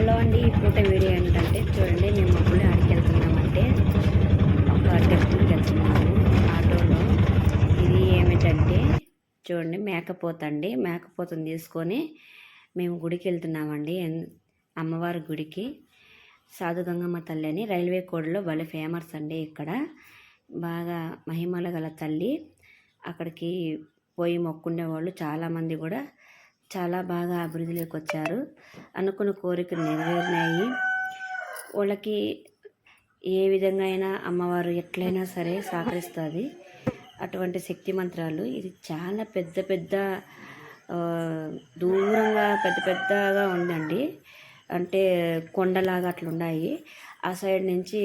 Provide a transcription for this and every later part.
Hello అండి ఇప్పుడు video ఏంటంటే చూడండి మేము అప్పుడే ఆడికి వెళ్తున్నామంటే ఒక టెంపుల్కి వెళ్తున్నాము ఆటోలో. ఇది ఏమిటంటే చూడండి మేకపోత అండి. మేకపోతను తీసుకొని మేము గుడికి వెళ్తున్నామండి అమ్మవారి గుడికి. సాధు గంగమ్మ తల్లి అని రైల్వే కోడ్లో భలే ఫేమస్ అండి ఇక్కడ. బాగా మహిమల గల తల్లి. అక్కడికి పోయి మొక్కుండే వాళ్ళు చాలామంది కూడా. చాలా బాగా అభివృద్ధిలోకి వచ్చారు అనుకున్న కోరికలు నెరవేరినాయి. వాళ్ళకి ఏ విధంగా అయినా అమ్మవారు ఎట్లయినా సరే సహకరిస్తుంది. అటువంటి శక్తి మంత్రాలు ఇది చాలా పెద్ద పెద్ద దూరంగా పెద్ద పెద్దగా ఉందండి. అంటే కొండలాగా అట్లున్నాయి ఆ సైడ్ నుంచి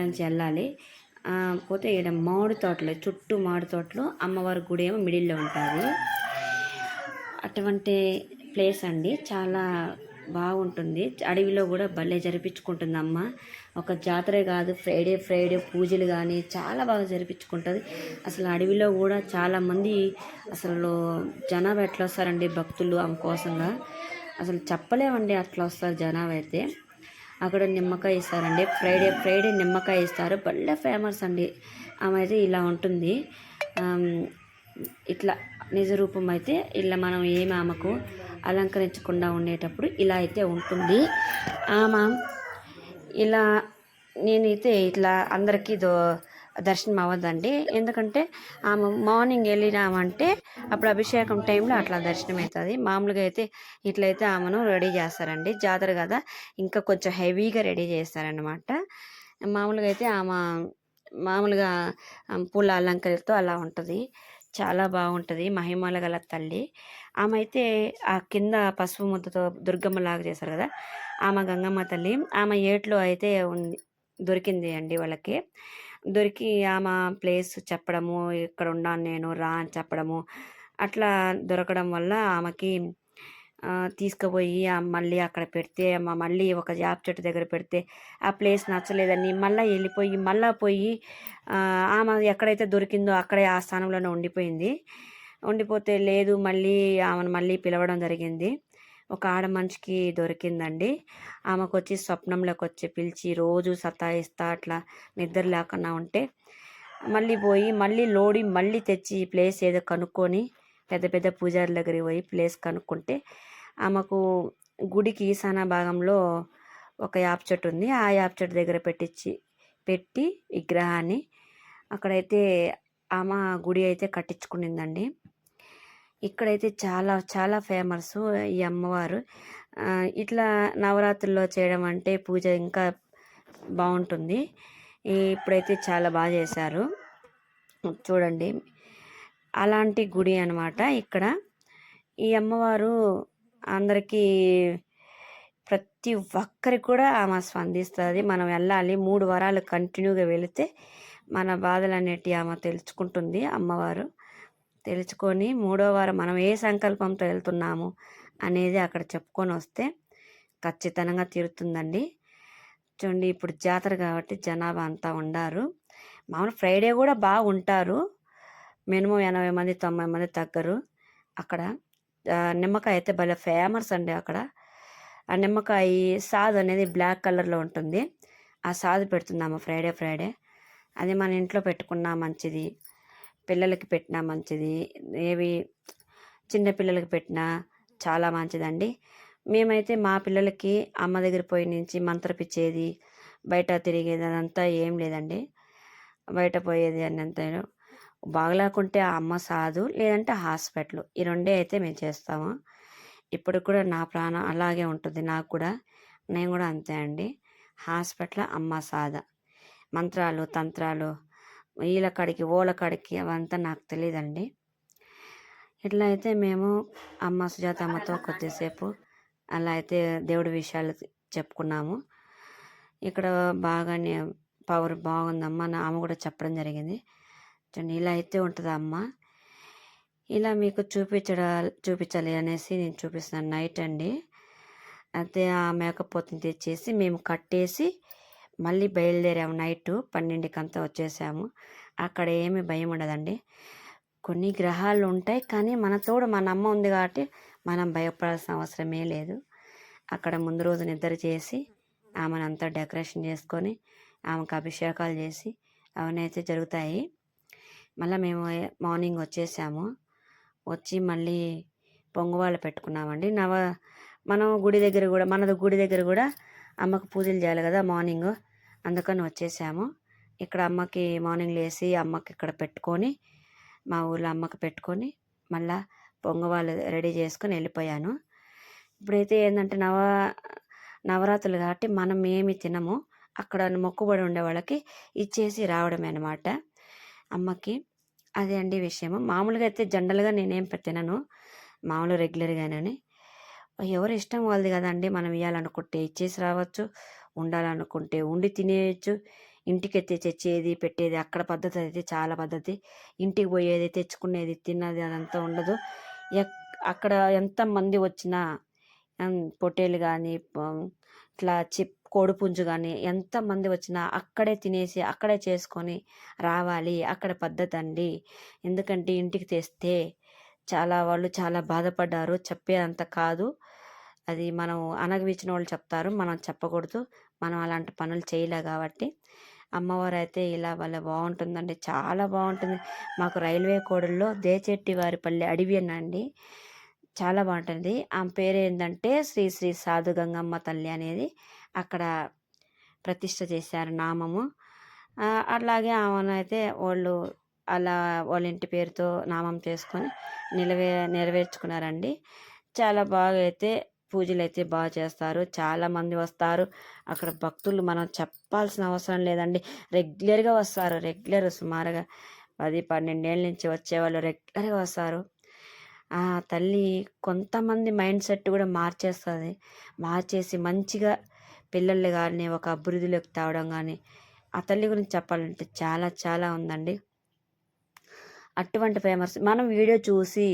నుంచి వెళ్ళాలి. పోతే ఇక్కడ మామిడి తోటలు చుట్టూ మామిడి తోటలు అమ్మవారి గుడి ఏమో మిడిల్లో ఉంటుంది. అటువంటి ప్లేస్ అండి. చాలా బాగుంటుంది. అడవిలో కూడా భలే జరిపించుకుంటుంది అమ్మ ఒక జాతరే కాదు ఫ్రైడే ఫ్రైడే పూజలు కానీ చాలా బాగా జరిపించుకుంటుంది. అసలు అడవిలో కూడా చాలామంది అసలు జనాభా ఎట్లా వస్తారండి భక్తులు ఆమె కోసంగా అసలు చెప్పలేమండి అట్లా వస్తారు జనాభా అయితే. అక్కడ నిమ్మకాయ ఇస్తారండి. ఫ్రైడే ఫ్రైడే నిమ్మకాయ ఇస్తారు. భలే ఫేమస్ అండి. ఆమె అయితే ఇలా ఉంటుంది. ఇట్లా నిజ రూపం అయితే ఇలా మనం ఏమి ఆమెకు అలంకరించకుండా ఉండేటప్పుడు ఇలా అయితే ఉంటుంది. ఆమె ఇలా నేనైతే ఇట్లా అందరికీ దో దర్శనం అవ్వదండి. ఎందుకంటే ఆమె మార్నింగ్ వెళ్ళినామంటే అప్పుడు అభిషేకం టైంలో అట్లా దర్శనం అవుతుంది. మామూలుగా అయితే ఇట్లయితే ఆమెను రెడీ చేస్తారండి. జాతర కదా ఇంకా కొంచెం హెవీగా రెడీ చేస్తారనమాట మామూలుగా అయితే ఆమె మామూలుగా పూల అలంకరణతో అలా ఉంటుంది. చాలా బాగుంటుంది. మహిమల గల తల్లి. ఆమె అయితే ఆ కింద పసుపు ముద్దతో దుర్గమ్మ లాగా చేశారు కదా! ఆమె గంగమ్మ తల్లి. ఆమె ఏట్లో అయితే ఉంది దొరికింది అండి వాళ్ళకి. దొరికి ఆమె ప్లేస్ చెప్పడము ఇక్కడ ఉన్నాను నేను రా అని చెప్పడము. అట్లా దొరకడం వల్ల ఆమెకి తీసుకుపోయి మళ్ళీ అక్కడ పెడితే మా మళ్ళీ ఒక జాబ్ చెట్టు దగ్గర పెడితే ఆ ప్లేస్ నచ్చలేదని మళ్ళీ వెళ్ళిపోయి మళ్ళీ పోయి ఆమె ఎక్కడైతే దొరికిందో అక్కడే ఆ స్థానంలోనే ఉండిపోయింది. ఉండిపోతే లేదు మళ్ళీ ఆమెను మళ్ళీ పిలవడం జరిగింది. ఒక ఆడ మనిషికి దొరికిందండి. ఆమెకు వచ్చి స్వప్నంలోకి వచ్చి పిలిచి రోజు సతాయిస్తా అట్లా నిద్ర లేకుండా ఉంటే మళ్ళీ పోయి మళ్ళీ లోడి మళ్ళీ తెచ్చి ఈ ప్లేస్ ఏదో కనుక్కొని పెద్ద పెద్ద పూజారి దగ్గరికి పోయి ప్లేస్ కనుక్కుంటే ఆమెకు గుడికి ఈశాన భాగంలో ఒక యాప్ చెట్టు ఉంది. ఆ యాప్ చెట్టు దగ్గర పెట్టించి పెట్టి విగ్రహాన్ని అక్కడైతే ఆమె గుడి అయితే కట్టించుకునిందండి. ఇక్కడైతే చాలా చాలా ఫేమస్ ఈ అమ్మవారు. ఇట్లా నవరాత్రుల్లో చేయడం అంటే పూజ ఇంకా బాగుంటుంది. ఇప్పుడైతే చాలా బాగా చేశారు. చూడండి. అలాంటి గుడి అనమాట ఇక్కడ. ఈ అమ్మవారు అందరికీ ప్రతి ఒక్కరికి కూడా ఆమె స్పందిస్తుంది. మనం వెళ్ళాలి మూడు వారాలు కంటిన్యూగా వెళితే మన బాధలు అనేటివి ఆమె తెలుసుకుంటుంది అమ్మవారు. తెలుసుకొని మూడో వారం మనం ఏ సంకల్పంతో వెళ్తున్నాము అనేది అక్కడ చెప్పుకొని వస్తే ఖచ్చితంగా తీరుతుందండి. చూడండి ఇప్పుడు జాతర కాబట్టి జనాభా అంతా ఉండారు. మామూలు ఫ్రైడే కూడా బాగా ఉంటారు మినిమం ఎనభై మంది తొంభై మంది తగ్గరు అక్కడ. నిమ్మకాయ అయితే భలే ఫేమస్ అండి అక్కడ. ఆ నిమ్మకాయ సాదు అనేది బ్లాక్ కలర్లో ఉంటుంది. ఆ సాదు పెడుతున్నాము ఫ్రైడే ఫ్రైడే. అది మన ఇంట్లో పెట్టుకున్నా మంచిది. పిల్లలకి పెట్టినా మంచిది. ఏవి చిన్న పిల్లలకి పెట్టినా చాలా మంచిదండి. మేమైతే మా పిల్లలకి అమ్మ దగ్గర పోయి నుంచి మంత్రపిచ్చేది బయట తిరిగేది అదంతా ఏం లేదండి. బయట పోయేది అన్నంత బాగలేకుంటే ఆ అమ్మ సాదు లేదంటే హాస్పిటల్. ఈ రెండే అయితే మేము చేస్తాము. ఇప్పుడు కూడా నా ప్రాణం అలాగే ఉంటుంది. నాకు కూడా నేను కూడా అంతే అండి. హాస్పిటల్ అమ్మ సాద. మంత్రాలు తంత్రాలు వీళ్ళ కాడికి ఓళ్ళ కాడికి అవంతా నాకు తెలియదండి ఇట్లా అయితే మేము అమ్మ సుజాత అమ్మతో కొద్దిసేపు అలా అయితే దేవుడి విషయాలు చెప్పుకున్నాము. ఇక్కడ బాగానే పవర్ బాగుందమ్మా నా ఆమె కూడా చెప్పడం జరిగింది. చూడండి ఇలా అయితే ఉంటుందా అమ్మ? ఇలా మీకు చూపించడా చూపించాలి అనేసి నేను చూపిస్తున్నాను. నైట్ అండి. అయితే ఆ మేకపోతుని తెచ్చేసి మేము కట్టేసి మళ్ళీ బయలుదేరాము. నైట్ పన్నెండుకంతా వచ్చేసాము. అక్కడ ఏమి భయం ఉండదండి. కొన్ని గ్రహాలు ఉంటాయి కానీ మన తోడు మన అమ్మ ఉంది కాబట్టి మనం భయపడాల్సిన అవసరమే లేదు. అక్కడ ముందు రోజు నిద్ర చేసి ఆమెనంతా డెకరేషన్ చేసుకొని ఆమెకు అభిషేకాలు చేసి అవన్నీ అయితే జరుగుతాయి. మళ్ళీ మేము మార్నింగ్ వచ్చేసాము. వచ్చి మళ్ళీ పొంగువాళ్ళు పెట్టుకున్నామండి. నవ మనం గుడి దగ్గర కూడా మనది గుడి దగ్గర కూడా అమ్మకు పూజలు చేయాలి కదా మార్నింగ్. అందుకని వచ్చేసాము. ఇక్కడ అమ్మకి మార్నింగ్ లేసి అమ్మకి ఇక్కడ పెట్టుకొని మా ఊళ్ళో అమ్మకి పెట్టుకొని మళ్ళా పొంగవాళ్ళు రెడీ చేసుకొని వెళ్ళిపోయాను. ఇప్పుడైతే ఏంటంటే నవ నవరాత్రులు కాబట్టి మనం ఏమి తినము. అక్కడ మొక్కుబడి ఉండే వాళ్ళకి ఇచ్చేసి రావడమే అనమాట అమ్మకి అదే అండి విషయము. మామూలుగా అయితే జనరల్గా నేనేం పెట్టినాను మామూలు రెగ్యులర్గానే ఎవరు ఇష్టం వాళ్ళది కదండి మనం ఇవ్వాలనుకుంటే ఇచ్చేసి రావచ్చు ఉండాలనుకుంటే ఉండి తినేయచ్చు. ఇంటికి అయితే తెచ్చేది పెట్టేది అక్కడ పద్ధతి అయితే చాలా పద్ధతి. ఇంటికి పోయేది తెచ్చుకునేది తిన్నది అదంతా ఉండదు. ఎక్- అక్కడ ఎంతమంది వచ్చినా ఎం, పొట్టేలు కానీ ఇట్లా చిప్ కోడిపుంజు కానీ ఎంతమంది వచ్చినా అక్కడే తినేసి అక్కడే చేసుకొని రావాలి. అక్కడ పద్ధతి అండి. ఎందుకంటే ఇంటికి తెస్తే చాలా వాళ్ళు చాలా బాధపడ్డారు. చెప్పేదంత కాదు. అది మనం అనగవిచ్చిన వాళ్ళు చెప్తారు. మనం చెప్పకూడదు. మనం అలాంటి పనులు చేయలే కాబట్టి. అమ్మవారు అయితే ఇలా వాళ్ళ బాగుంటుందండి. చాలా బాగుంటుంది. మాకు రైల్వే కోడల్లో దేచెట్టి వారిపల్లి అడవి అనండి. చాలా బాగుంటుంది. ఆమె పేరు ఏంటంటే శ్రీ శ్రీ సాధు గంగమ్మ తల్లి అనేది అక్కడ ప్రతిష్ట చేశారు నామము. అలాగే అట్లాగే ఆమెను అయితే వాళ్ళు అలా వాళ్ళ ఇంటి పేరుతో నామం చేసుకొని నిలవే నెరవేర్చుకున్నారండి. చాలా బాగా అయితే పూజలు అయితే బాగా చేస్తారు. చాలామంది వస్తారు. అక్కడ భక్తులు మనం చెప్పాల్సిన అవసరం లేదండి. రెగ్యులర్గా వస్తారు. రెగ్యులర్ సుమారుగా పది పన్నెండేళ్ళ నుంచి వచ్చేవాళ్ళు రెగ్యులర్గా వస్తారు. ఆ తల్లి కొంతమంది మైండ్ సెట్ కూడా మార్చేస్తుంది. మార్చేసి మంచిగా పిల్లల్ని కానీ ఒక అభివృద్ధిలోకి తేవడం కానీ ఆ తల్లి గురించి చెప్పాలంటే చాలా చాలా ఉందండి. అటువంటి ఫేమస్ మనం వీడియో చూసి